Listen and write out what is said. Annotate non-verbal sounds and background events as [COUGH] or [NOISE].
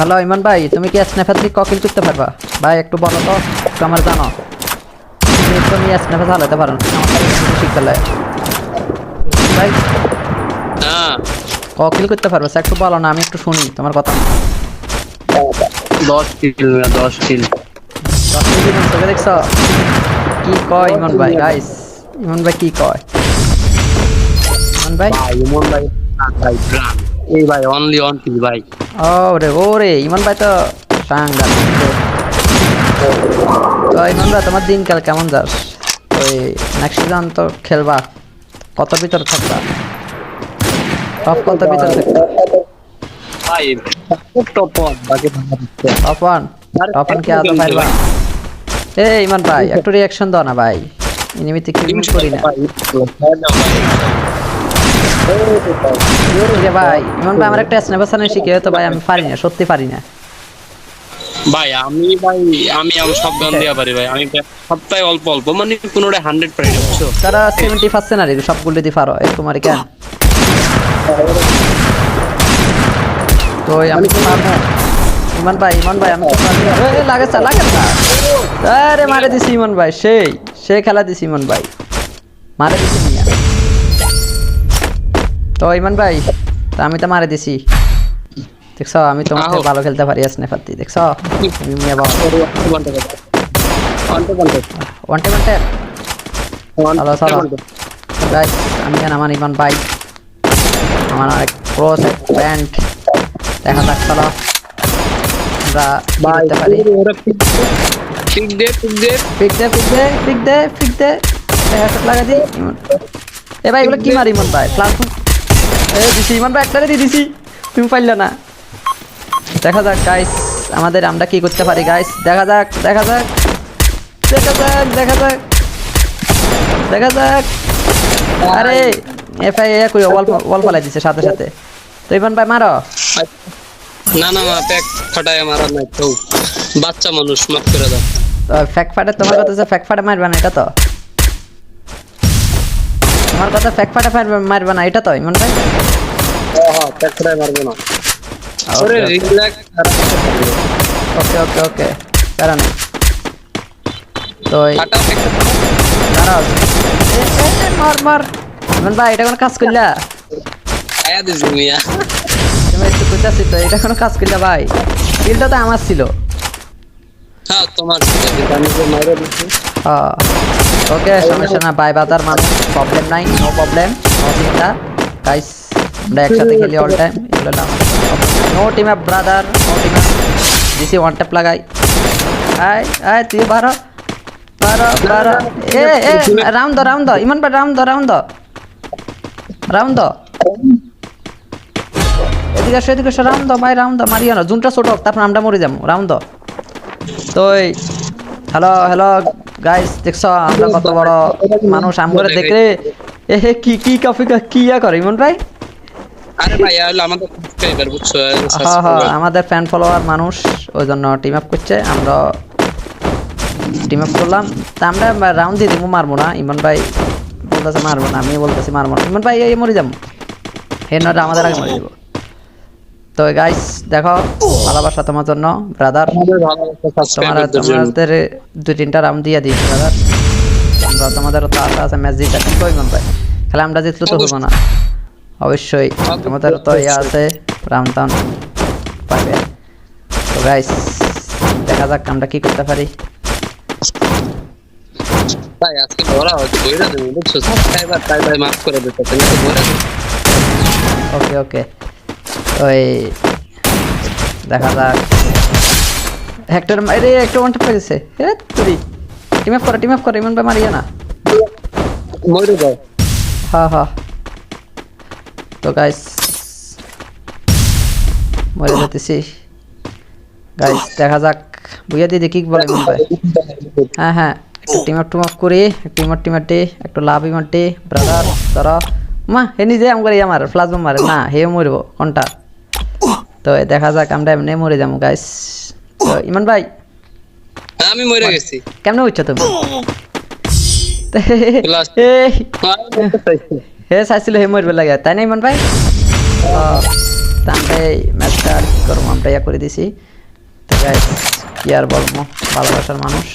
Hello ইমন ভাই তুমি কি স্ন্যাপের দিক ককিল করতে পারবা? ভাই একটু বলো তো একটু আমার জানো। তুমি স্ন্যাপে চালাতে পারো শিখতে লাগে ভাই ককিল করতে পারবে স্যার একটু বলো না আমি একটু শুনি তোমার কথা। দশ কিল দশ কিল। দশ মিনিট চোখে দেখছ? কি কয় ইমন ভাই গাইস ইমন ভাই কি কয়? ইমন ভাই? ইমন ভাই ভাই এই ভাই অনলি কিল ভাই ওরে ওরে ইমন ভাই তো সাংঘাত তো ইমন ভাই তোমার দিনকাল কেমন যাস ওই নেক্সট সিজন তো খেলবা কত ভিতর থাকবা টপ কত ভিতর থাকবা ভাই টপ ওয়ান বাকি টপ ওয়ান টপ ওয়ান কি আদৌ পারবা এ ইমন ভাই একটু রিয়াকশন দাও না ভাই ইনিমিতে কি করি না যে ভাই ইমন ভাই আমার একটা স্ন্যাপার সানে শিখে তো ভাই আমি পারি না সত্যি পারি না। ভাই আমি ভাই আমি আমার সব গান দেওয়া পারি ভাই। আমি সপ্তাহে অল্প অল্প মানে কোনোটা হান্ড্রেড পারি বুঝছ? তারা সেভেন্টি পার্সেন্ট আর সবগুলো দিতে পারো এই তোমার কেন তো আমি তো পারব। ইমন ভাই ইমন ভাই আমি তো পারব। এই লাগে লাগে চা আরে মারে দিছি ইমন ভাই সেই সে খেলা দিছি ইমন ভাই। মারে দিছি তো ইমন ভাই তা আমি তো মারে দিছি। দেখছ আমি আহো। ভালো খেলতে পারি স্নেফার দি দেখছ? তুমি মিয়া বাবা। ওয়ান টে ওয়ান চলো, চলো। গাইস আমি আর আমার ইমান ভাই? আমার অনেক ক্রস প্যান্ট দেখা যাক চলো। আমরা করতে পারি? পিক দে পিক দে পিক দে। পিক দে পিক দে পিক দে হেডশট লাগা দি এ ভাই এগুলো কি মারি ইমন ভাই? প্লাস এ দিছি ইমন ভাই একটারে দিয়ে দিছি। তুমি পারলে না। দেখা যাক গাইস আমাদের আমরা কি করতে পারি গাইস দেখা যাক দেখা যাক। দেখা যাক দেখা যাক। দেখা যাক। আরে এফআই এ কই ওয়াল ওয়াল ফালাই দিছে সাথে সাথে। তো ইমন ভাই মারো। না না প্যাক ফাটায় মারা নাই তো। বাচ্চা মানুষ মাফ করে দাও। ফ্যাক ফাটে তোমার কথা ফ্যাক ফাটে মারবে না এটা তো। তোমার কথা ফ্যাক ফাটে মারবে মারবে না এটা তো ইমন ভাই হ্যাঁ হ্যাঁ প্যাক ফাটায় মারবো না। ওরে রিল্যাক্স ওকে ওকে ওকে কারণ তো ফাটা দাঁড়াও। মার মার। ইমন ভাই এটা কোনো কাজ করলা? আয়া দিছি মিয়া তুমি একটু বুঝাচ্ছি তো এটা কোনো কাজ করলা ভাই? বিলটা তো আমার ছিল। হ্যাঁ তোমার কিন্তু আমি মাইরে দিছি। ওকে সমস্যা না বাই বাজার মানুষ প্রবলেম নাই নো প্রবলেম নো চিন্তা। গাইস আমরা একসাথে খেলি অল টাইম এগুলো না। No team up brother no team up দিছি ওয়ান ট্যাপ লাগাই। আয় আয়, তুই বারো বারো বারো। এ এ রাউন্ড দ রাউন্ড দ, ইমান ভাই রাউন্ড দ রাউন্ড দ। রাউন্ড দ। এদিকে আসো এদিকে আসো রাউন্ড দ ভাই রাউন্ড দ, মারিও না। জুনটা ছোট তারপর আমরা মরে যাব। রাউন্ড দ। তো হ্যালো হ্যালো গাইস দেখছ আমরা কত বড় মানুষ আমগরে দেখলে এ হে, কি কি কফি কি ইয়া করে ইমন ভাই? আরে ভাই হলো আমাদের সাবস্ক্রাইবার বুঝছ? হ্যাঁ হ্যাঁ আমাদের ফ্যান ফলোয়ার মানুষ ওই জন্য টিম আপ করছে আমরা টিম আপ করলাম। তা আমরা রাউন্ড দিয়ে দিব মারবো না ইমন ভাই বলতেছে মারবো না আমি বলতেছি মারবো না। ইমন ভাই এই মরে যাব হে নয়টা আমাদের আগে মরে যাব। তো গাইস দেখো ভালোবাসা তোমার জন্য ব্রাদার তোমার তোমাদের দুই তিনটা রাউন্ড দিয়ে দিই দাদা আমরা তোমাদের তো আশা আছে ম্যাচ জিতা কই মন ভাই খেলা আমরা জিতলে তো হব না। অবশ্যই তোমাদের তো ইয়ে আছে রাউন্ড টাউন তো গাইস দেখা যাক আমরা কি করতে পারি। ভাই আজকে বড় হচ্ছে বইরা দেবো বুঝছ? সাবস্ক্রাইবার তাই ভাই মাফ করে দিতে তুমি তো বইরা ওকে ওকে ওই দেখা যাক। হেক্টর আরে একটা ওয়ান ট্যাপ গেছে হে তুই টিম আপ করো টিম আপ করো ইমন ভাই মারিয়া না। মরে যাও। হ্যাঁ হ্যাঁ তো গাইস মরে যেতেছি। গাইস দেখা যাক। বুঝা দিদি কি বলে মন ভাই। হ্যাঁ হ্যাঁ। টিম আপ টিম আপ করি টিম আপ টিম আটে একটু লাভ ইমাটে ব্রাদার ধরো মা হে নিজে আম করে আমার ফ্লাশ মারে। না হে মরব কোনটা? তো দেখা যাক আমরা এমনি মরে যাব গাইস তো ইমান ভাই আমি মরে গেছি। কেমন হচ্ছে তুমি? [LAUGHS] [LAUGHS] হে সাইছিল হে মরবে লাগে তাই না ইমান ভাই? তাহলে এই ম্যাচটা আর করব আমরা ইয়া করে দিছি। তো গাইস কি আর বলব ভালোবাসার মানুষ।